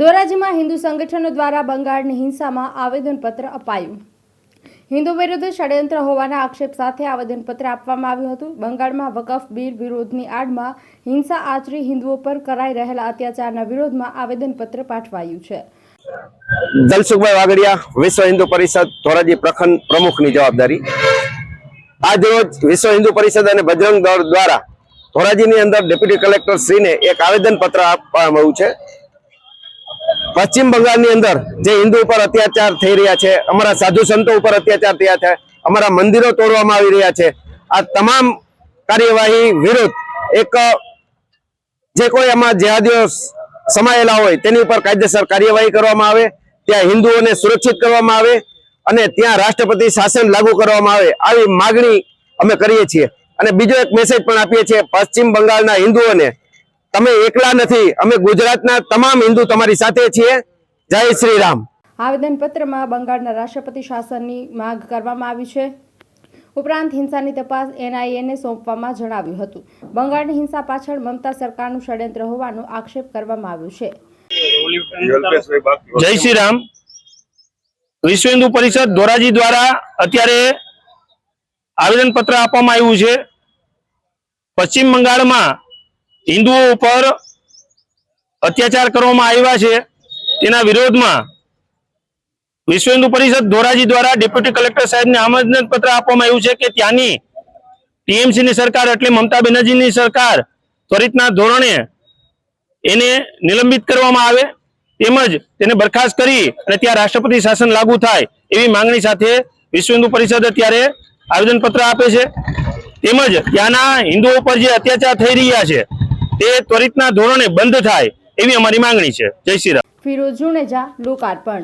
ધોરાજીમાં હિન્દુ સંગઠનો દ્વારા બંગાળની હિંસામાં આવેદનપત્ર અપાયું. હિન્દુ વિરુદ્ધ ષડયંત્ર હોવાના આક્ષેપ સાથે આવેદનપત્ર આપવામાં આવ્યું હતું. બંગાળમાં વકફ બિલ વિરોધની આડમાં હિંસા આચરી હિન્દુઓ પર કરાઈ રહેલા અત્યાચારના વિરોધમાં આવેદનપત્ર પાઠવાયું છે. દલસુખભાઈ વાગડિયા વિશ્વ હિન્દુ પરિષદ, ધોરાજી પ્રખંડ પ્રમુખની જવાબદારી. આજ રોજ વિશ્વ હિન્દુ પરિષદ અને બજરંગ દળ દ્વારા ધોરાજીની અંદર ડેપ્યુટી કલેક્ટર શ્રીને એક આવેદનપત્ર આપવામાં આવ્યું છે. પશ્ચિમ બંગાળની અંદર જે હિન્દુ ઉપર અત્યાચાર થઈ રહ્યા છે, અમારા સાધુ સંતો ઉપર અત્યાચાર થયા છે, અમારા મંદિરો તોડવામાં આવી રહ્યા છે, આ તમામ કાર્યવાહી વિરુદ્ધ એક, જે કોઈ આમાં જેહાદીઓ સમાયેલા હોય તેની ઉપર કાયદેસર કાર્યવાહી કરવામાં આવે, ત્યાં હિન્દુઓને સુરક્ષિત કરવામાં આવે અને ત્યાં રાષ્ટ્રપતિ શાસન લાગુ કરવામાં આવે આવી માગણી અમે કરીએ છીએ. અને બીજો એક મેસેજ પણ આપીએ છીએ, પશ્ચિમ બંગાળના હિન્દુઓને તમે એકલા નથી અમે ગુજરાતના તમામ હિન્દુ તમારી સાથે છીએ. જય શ્રી રામ આવેદનપત્રમાં બંગાળના રાષ્ટ્રપતિ શાસનની માંગ કરવામાં આવી છે. ઉપરાંત હિંસાની તપાસ એનઆઈએને સોંપવામાં જણાવ્યું હતું. બંગાળની હિંસા પાછળ મમતા સરકારનું ષડયંત્ર હોવાનો આક્ષેપ કરવામાં આવ્યો છે. જય શ્રી રામ વિશ્વ હિન્દુ પરિષદ ધોરાજી દ્વારા અત્યારે આવેદન પત્ર આપવામાં આવ્યું છે. પશ્ચિમ બંગાળમાં હિન્દુઓ ઉપર અત્યાચાર કરવામાં આવ્યા છે. તેના વિરોધમાં વિશ્વ હિન્દુ પરિષદ ધોરાજી દ્વારા ડેપ્યુટી કલેક્ટર સાહેબને આમંત્રણ પત્ર આપવામાં આવ્યું છે કે ત્યાંની ટીએમસીની સરકાર એટલે મમતા બેનર્જીની સરકાર ત્વરિતના ધોરણે એને નિલંબિત કરવામાં આવે તેમજ તેને બરખાસ્ત કરી અને ત્યાં રાષ્ટ્રપતિ શાસન લાગુ થાય એવી માંગણી સાથે વિશ્વ હિન્દુ પરિષદ અત્યારે આવેદનપત્ર આપે છે. તેમજ ત્યાંના હિન્દુઓ પર જે અત્યાચાર થઈ રહ્યા છે તે ત્વરિતના ધોરણે બંધ થાય એવી અમારી માંગણી છે. જય શ્રી રામ. ફિરોજ જુનેજા લોકાર્પણ.